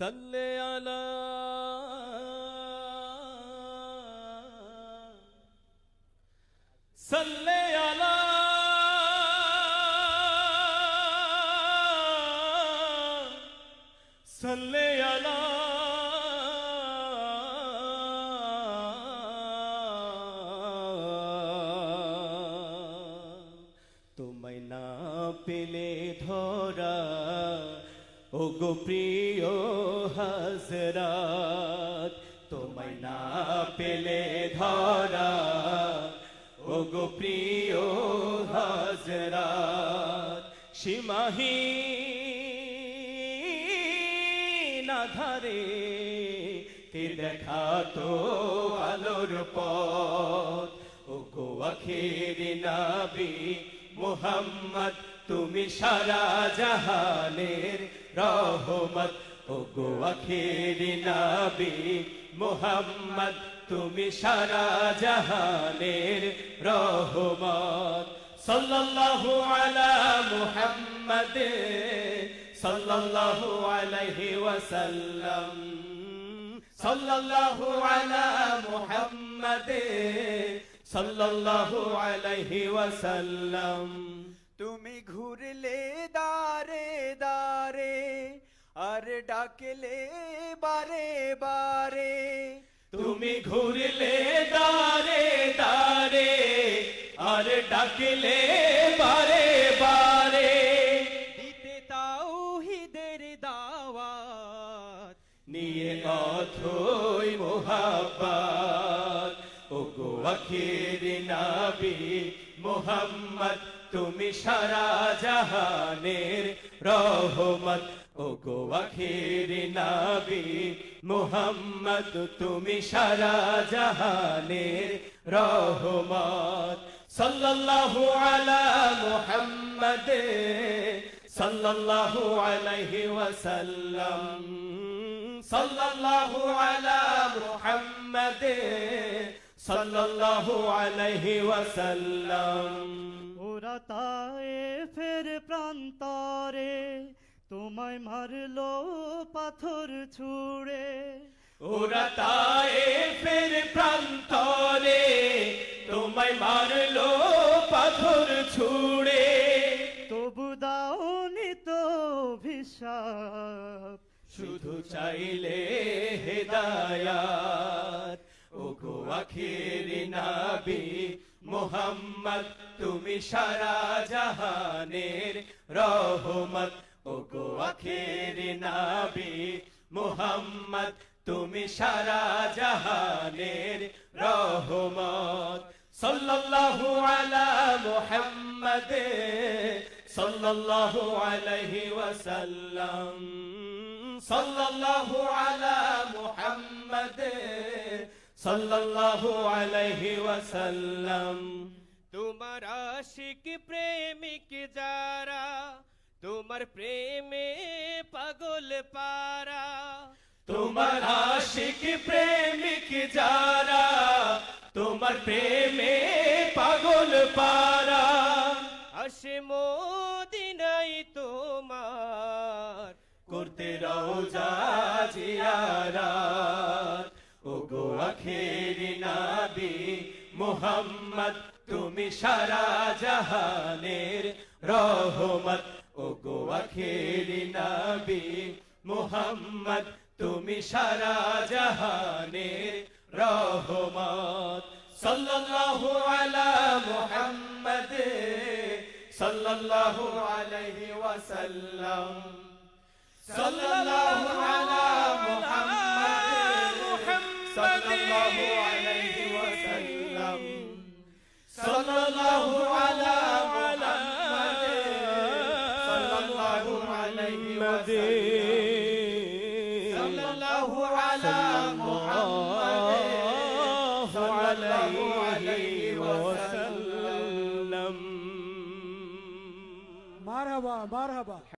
صل على صل على صل على তোমায় না পেলে ধরা ও গো প্রিয় হাজরাত, তোমায় না পেলে ধরা। ও গো প্রিয় হাজরাত সীমাহি না ধারে তে দেখা তো আলোর পথ। ও গো আখেরি নাবি মোহাম্মদ, তুমি সারা জাহানের রহমত। ও গো আখেরি নাবি মোহাম্মদ, তুমি সারা জাহানের রহমত। সাল্লাল্লাহু আলা মুহাম্মদ, সাল্লাল্লাহু আলাইহি ওয়াসাল্লাম। সাল্লাল্লাহু আলা মুহাম্মদ, সাল্লাল্লাহু আলাইহি ওয়াসাল্লাম। তুমি ঘুরলে আর ডাকলে বারে বারে। তুমি ঘুরলে দারে দারে আর ডাকলে বারে বারে। দিতে তাওহিদের দাওয়াত। নিয়ে অথই মোহাব্বত। ও গো আখির নাবি মোহাম্মদ তুমি সারা জাহানের রহমত। ও গো আখির নাবি মোহাম্মদ, তুমি সারা জাহানের রহমত। সাল্লাল্লাহু আলা মুহাম্মদ, সাল্লাল্লাহু আলাইহি ওয়াসাল্লাম। সাল্লাল্লাহু আলা মুহাম্মদ, সাল্লাল্লাহু আলাইহি ওয়াসাল্লাম। তায়ে ফের প্রান্তরে তোমায় মারলো পাথর ছুড়ে। ওরা তায়ে ফের প্রান্তরে তোমায় মারলো পাথর ছুড়ে। তবু দাওনি তো ভিসাব শুধু চাইলে হেদায়াত। ও গো আখেরি নাবি মোহাম্মদ, তুমি সারা জাহানের রহমত। ও গো আখেরি নাবি, মোহাম্মদ, তুমি সারা জাহানের রহমত। সাল্লাল্লাহু আলা মুহাম্মদ, সাল্লাল্লাহু আলাইহি ওয়াসাল্লাম। সাল্লাল্লাহু আলা মুহাম্মদ। সাল্লাল্লাহু আলাইহি ওয়াসাল্লাম। তোমার আশিক প্রেমিক যারা তোমার প্রেমে পাগল পারা। তোমার আশিক প্রেমিক যারা তোমার প্রেমে পাগল পারা। আসে মোদিনাই তোমার করতে রওজা জিয়ারাত। ও গো আখেরি নাবি, মোহাম্মদ, তুমি সারা জাহানের রহমত। ও গো আখেরি নাবি, মোহাম্মদ, তুমি সারা জাহানের রহমত। সাল্লাল্লাহু আলা মুহাম্মদ, সাল্লাল্লাহু আলাইহি ওয়াসাল্লাম। সাল্লাল্লাহু আলা مرحبا